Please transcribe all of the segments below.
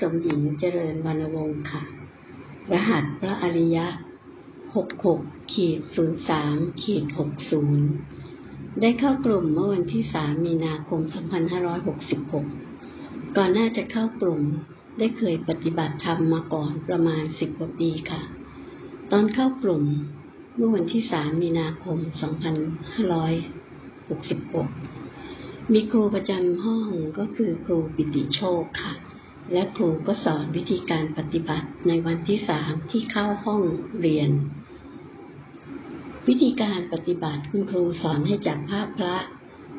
สมหญิงเจริญวรรณวงศ์ค่ะ รหัสพระอริยะ 66ขีด03ขีด60 ได้เข้ากลุ่มเมื่อวันที่ 3 มีนาคม 2566 ก่อนหน้าจะเข้ากลุ่มได้เคยปฏิบัติธรรมมาก่อนประมาณ 10 กว่าปีค่ะ ตอนเข้ากลุ่มเมื่อวันที่ 3 มีนาคม 2566 มีครูประจำห้องก็คือครูปิติโชคค่ะ และครูก็สอนวิธีการปฏิบัติในวันที่สามที่เข้าห้องเรียน วิธีการปฏิบัติคุณครูสอนให้จับภาพพระ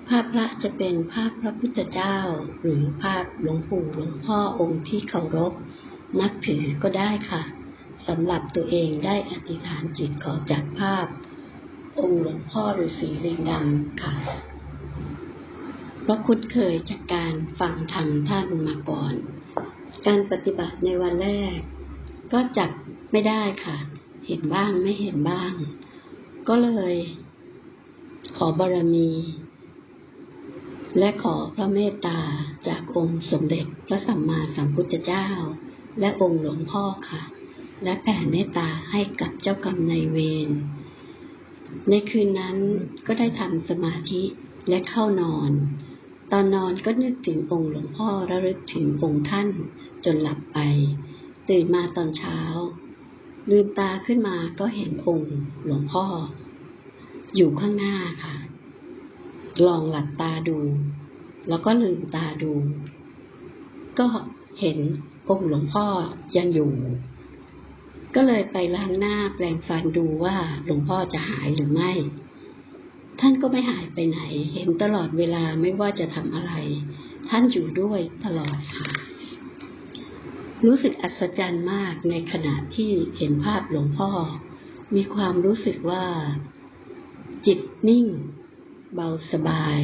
ภาพพระจะเป็นภาพพระพุทธเจ้า หรือภาพหลวงปู่หลวงพ่อองค์ที่เคารพ นับถือก็ได้ค่ะสำหรับตัวเองได้อธิษฐานจิตขอจับภาพ องค์หลวงพ่อฤาษีลิงดำค่ะ เพราะคุ้นเคยจากการฟังธรรมท่านมาก่อน การปฏิบัติในวันแรก ก็จับไม่ได้ค่ะ เห็นบ้างไม่เห็นบ้าง ก็เลยขอบารมี และขอพระเมตตาจากองค์สมเด็จพระสัมมาสัมพุทธเจ้า และองค์หลวงพ่อค่ะ และแผ่เมตตาให้กับเจ้ากรรมนายเวร ในคืนนั้นก็ได้ทำสมาธิและเข้านอน ตอนนอนก็นึกถึงองค์หลวงพ่อระลึกถึงองค์ท่านจนหลับไป ตื่นมาตอนเช้า ลืมตาขึ้นมาก็เห็นองค์หลวงพ่อ อยู่ข้างหน้าค่ะ ลองหลับตาดู แล้วก็ลืมตาดู ก็เห็นองค์หลวงพ่อยังอยู่ ก็เลยไปล้างหน้าแปลงฟันดูว่าหลวงพ่อจะหายหรือไม่ ท่านก็ไม่หายไปไหน เห็นตลอดเวลาไม่ว่าจะทำอะไร ท่านอยู่ด้วยตลอดค่ะ รู้สึกอัศจรรย์มากในขณะที่เห็นภาพหลวงพ่อ มีความรู้สึกว่า จิตนิ่ง เบาสบาย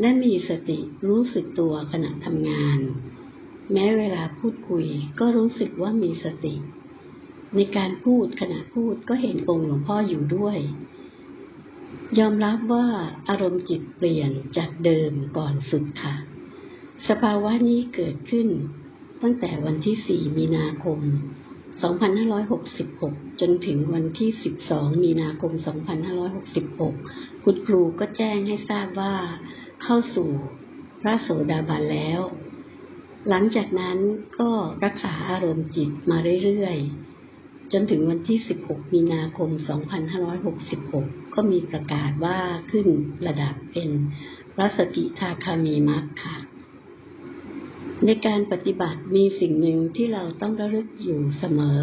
และมีสติรู้สึกตัวขณะทำงาน แม้เวลาพูดคุยก็รู้สึกว่ามีสติ ในการพูดขณะพูดก็เห็นองค์หลวงพ่ออยู่ด้วย ยอมรับว่าอารมณ์จิตเปลี่ยนจากเดิมก่อนฝึกค่ะ สภาวะนี้เกิดขึ้น ตั้งแต่วันที่ 4 มีนาคม 2566 จนถึงวันที่ 12 มีนาคม 2566 คุณครูก็แจ้งให้ทราบว่า เข้าสู่พระโสดาบันแล้ว หลังจากนั้นก็รักษาอารมณ์จิตมาเรื่อยๆ จนถึงวันที่ 16 มีนาคม 2566 ก็มีประกาศว่าขึ้นระดับเป็นพระสกิทาคามีมัคค่ะ ในการปฏิบัติมีสิ่งหนึ่งที่เราต้องระลึกอยู่เสมอ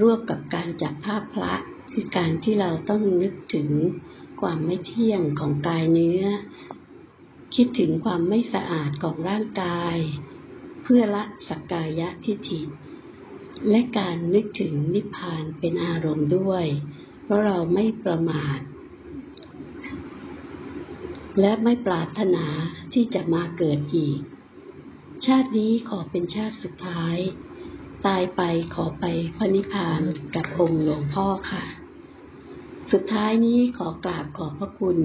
ร่วมกับการจับภาพพระ คือการที่เราต้องนึกถึงความไม่เที่ยงของกายเนื้อ คิดถึงความไม่สะอาดของร่างกาย เพื่อละสักกายะทิฏฐิ และการนึกถึงนิพพานเป็นอารมณ์ด้วย เพราะเราไม่ประมาท และไม่ปรารถนาที่จะมาเกิดอีก ชาตินี้ขอเป็นชาติสุดท้าย ตายไปขอไปพระนิพพานกับองค์หลวงพ่อค่ะ สุดท้ายนี้ขอกราบขอบพระคุณ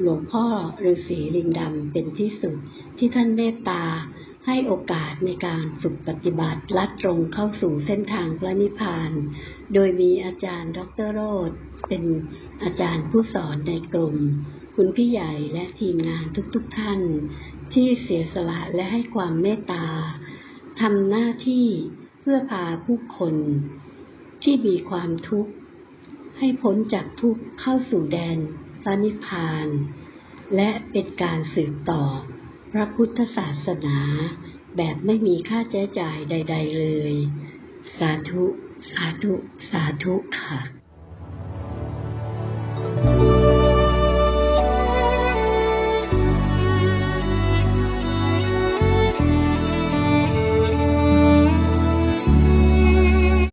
หลวงพ่อฤาษีลิงดำเป็นที่สุดที่ท่านเมตตาให้โอกาสในการฝึกปฏิบัติลัดตรงเข้าสู่เส้นทางพระนิพพาน โดยมีอาจารย์ดรโรธเป็นอาจารย์ผู้สอนในกลุ่ม คุณพี่ใหญ่และทีมงานทุกๆทท่าน ที่เสียสละและให้ความเมตตาทำหน้าที่เพื่อพาผู้คนที่มีความทุกข์ ให้พ้นจากทุกข์เข้าสู่แดนพระนิพพาน และเป็นการสืบต่อ พระพุทธศาสนา แบบไม่มีค่าใช้จ่ายใด ๆ เลย สาธุ สาธุ สาธุค่ะ